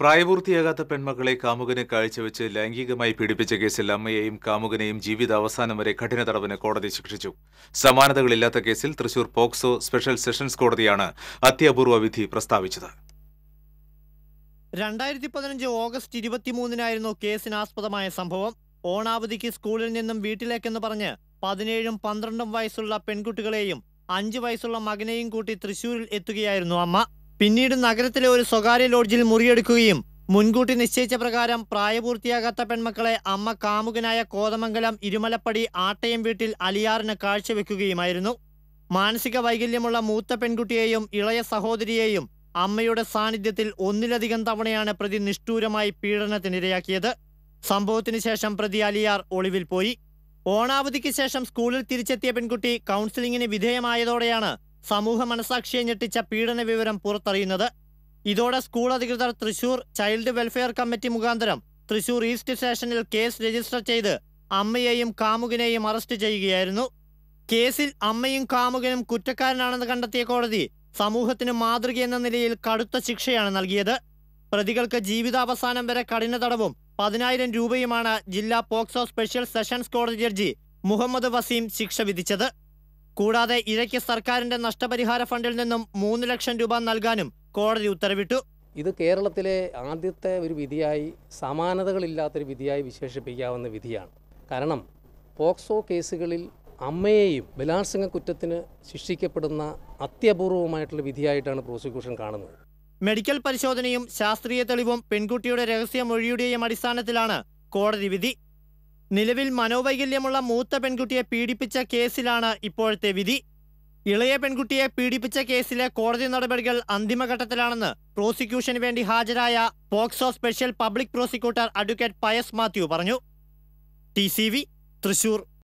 പ്രായപൂർത്തിയാകാത്ത പെൺമക്കളെ കാമുകന് കാഴ്ചവെച്ച് ലൈംഗികമായി പീഡിപ്പിച്ച കേസിൽ അമ്മയെയും കാമുകനെയും ജീവിതാവസാനം വരെ കഠിന തടവിന് കോടതി ശിക്ഷിച്ചു. സമാനതകളില്ലാത്ത കേസിൽ തൃശൂർ പോക്സോ സ്പെഷ്യൽ സെഷൻസ് കോടതിയാണ് അത്യപൂർവ വിധി പ്രസ്താവിച്ചത്. രണ്ടായിരത്തി പതിനഞ്ച് ഓഗസ്റ്റ് ഇരുപത്തിമൂന്നിനായിരുന്നു കേസിനാസ്പദമായ സംഭവം. ഓണാവധിക്ക് സ്കൂളിൽ നിന്നും വീട്ടിലേക്കെന്ന് പറഞ്ഞ് പതിനേഴും പന്ത്രണ്ടും വയസ്സുള്ള പെൺകുട്ടികളെയും അഞ്ചു വയസ്സുള്ള മകനെയും കൂട്ടി തൃശൂരിൽ എത്തുകയായിരുന്നു അമ്മ. പിന്നീട് നഗരത്തിലെ ഒരു സ്വകാര്യ ലോഡ്ജിൽ മുറിയെടുക്കുകയും മുൻകൂട്ടി നിശ്ചയിച്ച പ്രകാരം പ്രായപൂർത്തിയാകാത്ത പെൺമക്കളെ അമ്മ കാമുകനായ കോതമംഗലം ഇരുമലപ്പടി ആട്ടയം വീട്ടിൽ അലിയാറിന് കാഴ്ചവെക്കുകയുമായിരുന്നു. മാനസിക വൈകല്യമുള്ള മൂത്ത പെൺകുട്ടിയെയും ഇളയ സഹോദരിയെയും അമ്മയുടെ സാന്നിധ്യത്തിൽ ഒന്നിലധികം തവണയാണ് പ്രതി നിഷ്ഠൂരമായി പീഡനത്തിനിരയാക്കിയത് സംഭവത്തിന് ശേഷം പ്രതി അലിയാർ ഒളിവിൽ പോയി. ഓണാവധിക്ക് ശേഷം സ്കൂളിൽ തിരിച്ചെത്തിയ പെൺകുട്ടി കൗൺസിലിംഗിന് വിധേയമായതോടെയാണ് സമൂഹ മനസാക്ഷിയെ ഞെട്ടിച്ച പീഡന വിവരം പുറത്തറിയുന്നത്. ഇതോടെ സ്കൂൾ അധികൃതർ തൃശൂർ ചൈൽഡ് വെൽഫെയർ കമ്മിറ്റി മുഖാന്തരം തൃശൂർ ഈസ്റ്റ് സ്റ്റേഷനിൽ കേസ് രജിസ്റ്റർ ചെയ്ത് അമ്മയെയും കാമുകനെയും അറസ്റ്റ് ചെയ്യുകയായിരുന്നു. കേസിൽ അമ്മയും കാമുകനും കുറ്റക്കാരനാണെന്ന് കണ്ടെത്തിയ കോടതി സമൂഹത്തിന് എന്ന നിലയിൽ കടുത്ത ശിക്ഷയാണ് നൽകിയത്. പ്രതികൾക്ക് ജീവിതാവസാനം വരെ കഠിന തടവും പതിനായിരം രൂപയുമാണ് ജില്ലാ പോക്സോ സ്പെഷ്യൽ സെഷൻസ് കോടതി ജഡ്ജി മുഹമ്മദ് വസീം ശിക്ഷ വിധിച്ചത്. കൂടാതെ ഇരയ്ക്ക് സർക്കാരിന്റെ നഷ്ടപരിഹാര ഫണ്ടിൽ നിന്നും മൂന്ന് ലക്ഷം രൂപ നൽകാനും കോടതി ഉത്തരവിട്ടു. ഇത് കേരളത്തിലെ ആദ്യത്തെ ഒരു വിധിയായി സമാനതകളില്ലാത്തൊരു വിധിയായി വിശേഷിപ്പിക്കാവുന്ന വിധിയാണ്. കാരണം പോക്സോ കേസുകളിൽ അമ്മയെയും ബലാത്സംഗ കുറ്റത്തിന് ശിക്ഷിക്കപ്പെടുന്ന അത്യപൂർവമായിട്ടുള്ള വിധിയായിട്ടാണ് പ്രോസിക്യൂഷൻ കാണുന്നത്. മെഡിക്കൽ പരിശോധനയും ശാസ്ത്രീയ തെളിവും പെൺകുട്ടിയുടെ രഹസ്യമൊഴിയുടെയും അടിസ്ഥാനത്തിലാണ് കോടതി വിധി. നിലവിൽ മനോവൈകല്യമുള്ള മൂത്ത പെൺകുട്ടിയെ പീഡിപ്പിച്ച കേസിലാണ് ഇപ്പോഴത്തെ വിധി. ഇളയ പെൺകുട്ടിയെ പീഡിപ്പിച്ച കേസിലെ കോടതി നടപടികൾ അന്തിമഘട്ടത്തിലാണെന്ന് പ്രോസിക്യൂഷന് വേണ്ടി ഹാജരായ POCSO special public prosecutor advocate Pius Mathew പറഞ്ഞു. ടി തൃശൂർ.